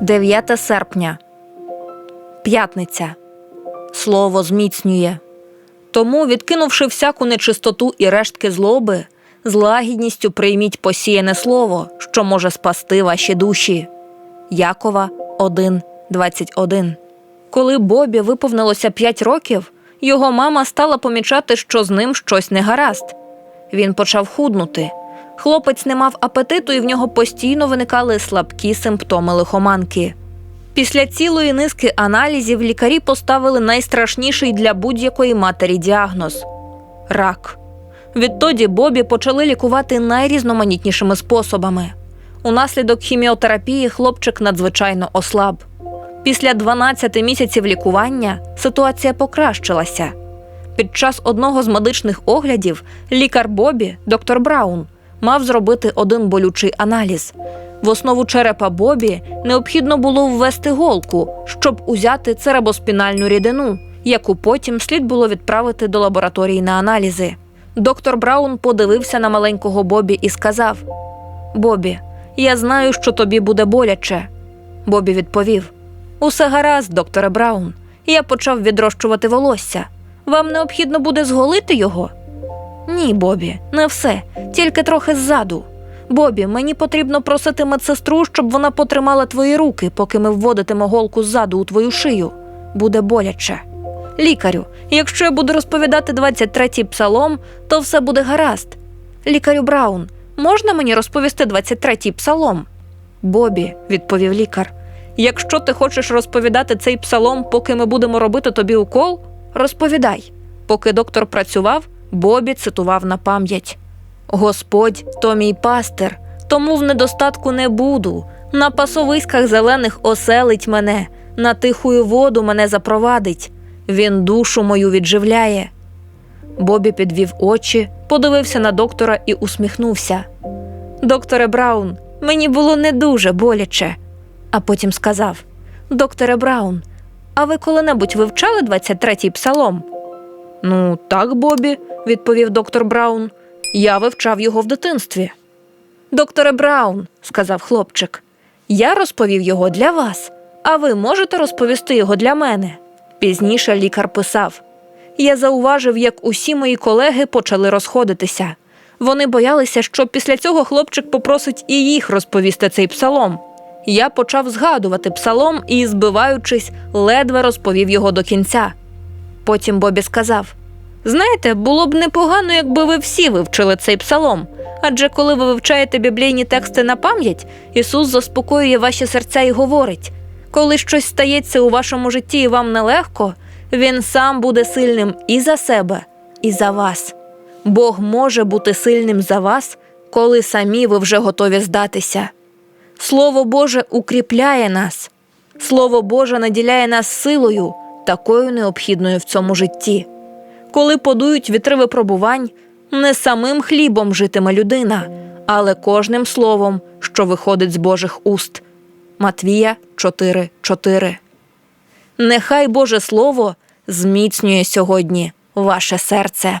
9 серпня. П'ятниця. Слово зміцнює. Тому, відкинувши всяку нечистоту і рештки злоби, з лагідністю прийміть посіяне слово, що може спасти ваші душі. Якова 1.21 Коли Бобі виповнилося 5 років, його мама стала помічати, що з ним щось не гаразд. Він почав худнути. Хлопець не мав апетиту, і в нього постійно виникали слабкі симптоми лихоманки. Після цілої низки аналізів лікарі поставили найстрашніший для будь-якої матері діагноз рак. Відтоді Бобі почали лікувати найрізноманітнішими способами. Унаслідок хіміотерапії хлопчик надзвичайно ослаб. Після 12 місяців лікування ситуація покращилася. Під час одного з медичних оглядів лікар Бобі, доктор Браун, мав зробити один болючий аналіз. В основу черепа Бобі необхідно було ввести голку, щоб узяти церебоспінальну рідину, яку потім слід було відправити до лабораторії на аналізи. Доктор Браун подивився на маленького Бобі і сказав: Бобі, я знаю, що тобі буде боляче. Бобі відповів: Усе гаразд, докторе Браун. Я почав відрощувати волосся. Вам необхідно буде зголити його? Ні, Бобі, не все, тільки трохи ззаду. Бобі, мені потрібно просити медсестру, щоб вона потримала твої руки, поки ми вводитимо голку ззаду у твою шию. Буде боляче. Лікарю, якщо я буду розповідати 23-й псалом, то все буде гаразд. Лікарю Браун, можна мені розповісти 23-й псалом? Бобі, відповів лікар. Якщо ти хочеш розповідати цей псалом, поки ми будемо робити тобі укол, розповідай. Поки доктор працював, Бобі цитував на пам'ять: Господь то мій пастир, тому в недостатку не буду. На пасовиськах зелених оселить мене, на тихую воду мене запровадить. Він душу мою відживляє. Бобі підвів очі, подивився на доктора і усміхнувся. Докторе Браун, мені було не дуже боляче. А потім сказав: Докторе Браун, а ви коли-небудь вивчали 23-й псалом? Ну, так, Бобі, відповів доктор Браун. Я вивчав його в дитинстві. Докторе Браун, сказав хлопчик, я розповів його для вас, а ви можете розповісти його для мене. Пізніше лікар писав: Я зауважив, як усі мої колеги почали розходитися. Вони боялися, що після цього хлопчик попросить і їх розповісти цей псалом. Я почав згадувати псалом і, збиваючись, ледве розповів його до кінця. Потім Бобі сказав: Знаєте, було б непогано, якби ви всі вивчили цей псалом. Адже коли ви вивчаєте біблійні тексти на пам'ять, Ісус заспокоює ваші серця і говорить: коли щось стається у вашому житті і вам нелегко, Він сам буде сильним і за себе, і за вас. Бог може бути сильним за вас, коли самі ви вже готові здатися. Слово Боже укріпляє нас, Слово Боже наділяє нас силою, такою необхідною в цьому житті. Коли подують вітри випробувань, не самим хлібом житиме людина, але кожним словом, що виходить з Божих уст. Матвія 4.4 Нехай Боже Слово зміцнює сьогодні ваше серце.